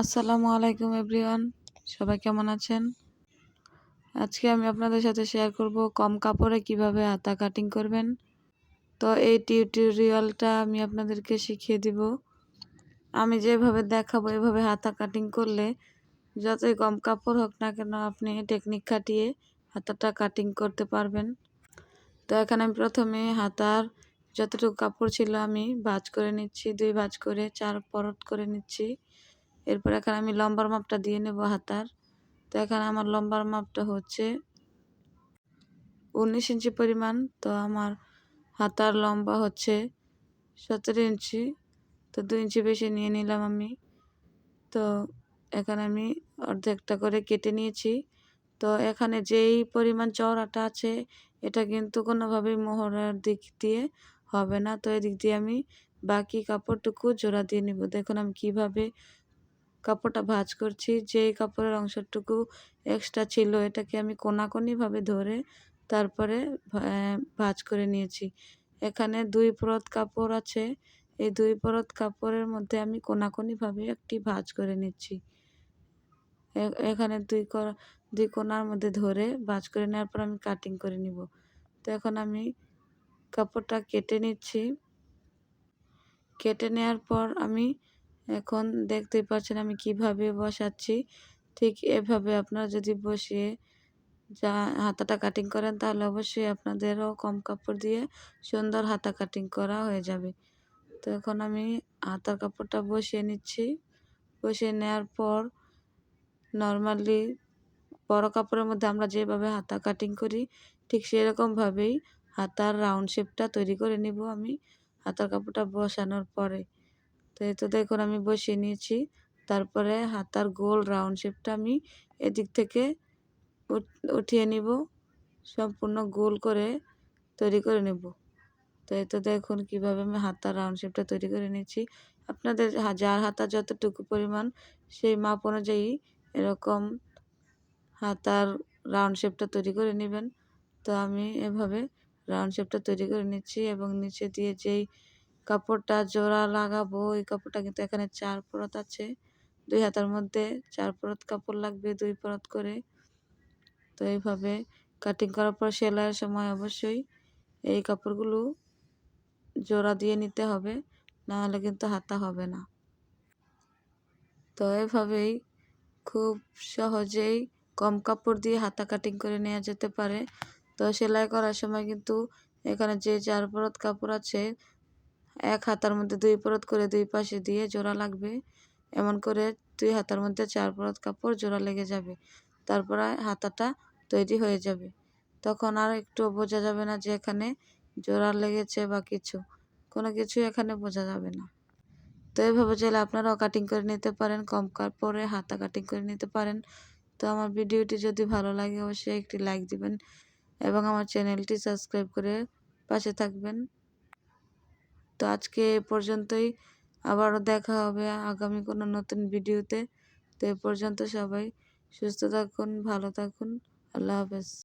আসসালামু আলাইকুম এভরিওয়ান। সবাই কেমন আছেন? আজকে আমি আপনাদের সাথে শেয়ার করব কম কাপড়ে কীভাবে হাতা কাটিং করবেন। তো এই টিউটোরিয়ালটা আমি আপনাদেরকে শিখিয়ে দিব। আমি যেভাবে দেখাবো এভাবে হাতা কাটিং করলে যতই কম কাপড় হোক না কেন আপনি টেকনিক খাটিয়ে হাতাটা কাটিং করতে পারবেন। তো এখানে আমি প্রথমে হাতার যতটুকু কাপড় ছিল আমি ভাজ করে নিচ্ছি, দুই ভাজ করে, চার পরট করে নিচ্ছি। এরপর এখানে আমি লম্বার মাপটা দিয়ে নেব হাতার। তো এখানে আমার লম্বার মাপটা হচ্ছে উনিশ ইঞ্চি পরিমাণ। তো আমার হাতার লম্বা হচ্ছে সতেরো ইঞ্চি। তো দু ইঞ্চি বেশি নিয়ে নিলাম আমি। তো এখানে আমি অর্ধেকটা করে কেটে নিয়েছি। তো এখানে যেই পরিমাণ চওড়াটা আছে, এটা কিন্তু কোনোভাবেই মোহরের দিক দিয়ে হবে না। তো এদিক দিয়ে আমি বাকি কাপড়টুকু জোড়া দিয়ে নিব। দেখুন আমি কীভাবে কাপড়টা ভাঁজ করছি যেই কাপড়ের অংশটুকু এক্সট্রা ছিল এটাকে আমি কোনাকোনিভাবে ধরে তারপরে ভাঁজ করে নিয়েছি। এখানে দুই পরত কাপড় আছে, এই দুই পরত কাপড়ের মধ্যে আমি কোনাকোনিভাবে একটি ভাঁজ করে নিচ্ছি। এখানে দুই দুই কোনার মধ্যে ধরে ভাঁজ করে নেওয়ার পর আমি কাটিং করে নিব। তো এখন আমি কাপড়টা কেটে নিচ্ছি। কেটে নেওয়ার পর আমি এখন দেখতেই পাচ্ছেন আমি কীভাবে বসাচ্ছি। ঠিক এভাবে আপনারা যদি বসিয়ে যা হাতাটা কাটিং করেন, তাহলে অবশ্যই আপনাদেরও কম কাপড় দিয়ে সুন্দর হাতা কাটিং করা হয়ে যাবে। তো এখন আমি হাতার কাপড়টা বসিয়ে নিচ্ছি। বসিয়ে নেওয়ার পর নর্মালি বড় কাপড়ের মধ্যে আমরা যেভাবে হাতা কাটিং করি, ঠিক সেরকমভাবেই হাতার রাউন্ড শেপটা তৈরি করে নিব আমি হাতার কাপড়টা বসানোর পরে। তো এই তো দেখুন আমি বসিয়ে নিয়েছি। তারপরে হাতার গোল রাউন্ড শেপটা আমি এদিক থেকে উঠিয়ে নিব। সম্পূর্ণ গোল করে তৈরি করে নেব। তো এই তো দেখুন কীভাবে আমি হাতার রাউন্ড শেপটা তৈরি করে নিয়েছি। আপনাদের যার হাতা যতটুকু পরিমাণ, সেই মাপ অনুযায়ী এরকম হাতার রাউন্ড শেপটা তৈরি করে নেবেন। তো আমি এভাবে রাউন্ড শেপটা তৈরি করে নিচ্ছি এবং নিচে দিয়ে যেই কাপড়টা জোড়া লাগাবো ওই কাপড়টা কিন্তু এখানে চার পরত আছে। দুই হাতার মধ্যে চার পরত কাপড় লাগবে, দুই পরত করে। তো এইভাবে কাটিং করার পর সেলাইয়ের সময় অবশ্যই এই কাপড়গুলো জোড়া দিয়ে নিতে হবে, নাহলে কিন্তু হাতা হবে না। তো এভাবেই খুব সহজেই কম কাপড় দিয়ে হাতা কাটিং করে নেওয়া যেতে পারে। তো সেলাই করার সময় কিন্তু এখানে যে চার পরত কাপড় আছে এক হাতার মধ্যে দুই পরত করে দুই পাশে দিয়ে জোড়া লাগবে। এমন করে দুই হাতার মধ্যে চার পরত কাপড় জোড়া লেগে যাবে। তারপর হাতাটা তৈরি হয়ে যাবে। তখন আর একটু বোঝা যাবে না যে এখানে জোড়া লেগেছে বা কিছু। কোনো কিছু এখানে বোঝা যাবে না। তো এইভাবে চাইলে আপনারাও কাটিং করে নিতে পারেন, কম কাপড়ে হাতা কাটিং করে নিতে পারেন। তো আমার ভিডিওটি যদি ভালো লাগে অবশ্যই একটি লাইক দিবেন এবং আমার চ্যানেলটি সাবস্ক্রাইব করে পাশে থাকবেন। তো আজকে এ পর্যন্তই। আবারও দেখা হবে আগামী কোনো নতুন ভিডিওতে। তো এ পর্যন্ত সবাই সুস্থ থাকুন, ভালো থাকুন। আল্লাহ হাফেজ।